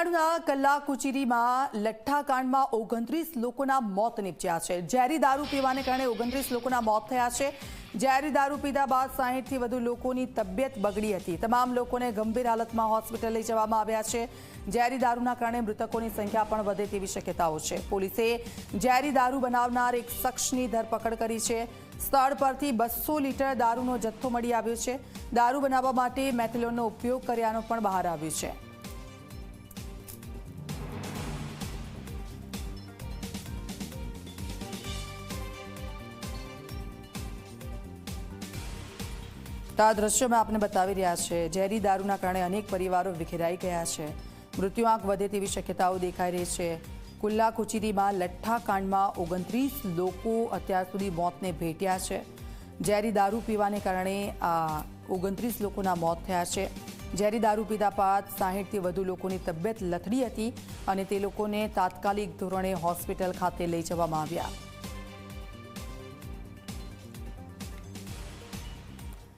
તમિલનાડુના કલ્લાકુચીરીમાં લઠ્ઠાકાંડમાં ઓગણત્રીસ લોકોના મોત નીપજ્યા છે. ઝેરી દારૂ પીવાને કારણે ઓગણત્રીસ લોકોના મોત થયા છે. ઝેરી દારૂ પીધા બાદ સાહીઠથી વધુ લોકોની તબિયત બગડી હતી. તમામ લોકોને ગંભીર હાલતમાં હોસ્પિટલ લઈ જવામાં આવ્યા છે. ઝેરી દારૂના કારણે મૃતકોની સંખ્યા પણ વધે તેવી શક્યતાઓ છે. પોલીસે ઝેરી દારૂ બનાવનાર એક શખ્સની ધરપકડ કરી છે. સ્થળ પરથી બસો લીટર દારૂનો જથ્થો મળી આવ્યો છે. દારૂ બનાવવા માટે મેથિલોનનો ઉપયોગ કર્યાનો પણ બહાર આવ્યું છે. આ દ્રશ્યમાં આપને બતાવી રહ્યા છે. ઝેરી દારૂના કારણે અનેક પરિવારો વિખેરાઈ ગયા છે. મૃત્યુઆંક વધે તેવી શક્યતાઓ દેખાઈ રહી છે. કુલ્લા કુચીરીમાં લઠ્ઠાકાંડમાં ઓગણત્રીસ લોકો અત્યાર સુધી મોતને ભેટ્યા છે. ઝેરી દારૂ પીવાને કારણે આ ઓગણત્રીસ લોકોના મોત થયા છે. ઝેરી દારૂ પીધા બાદ સાહીઠથી વધુ લોકોની તબિયત લથડી હતી અને તે લોકોને તાત્કાલિક ધોરણે હોસ્પિટલ ખાતે લઈ જવામાં આવ્યા.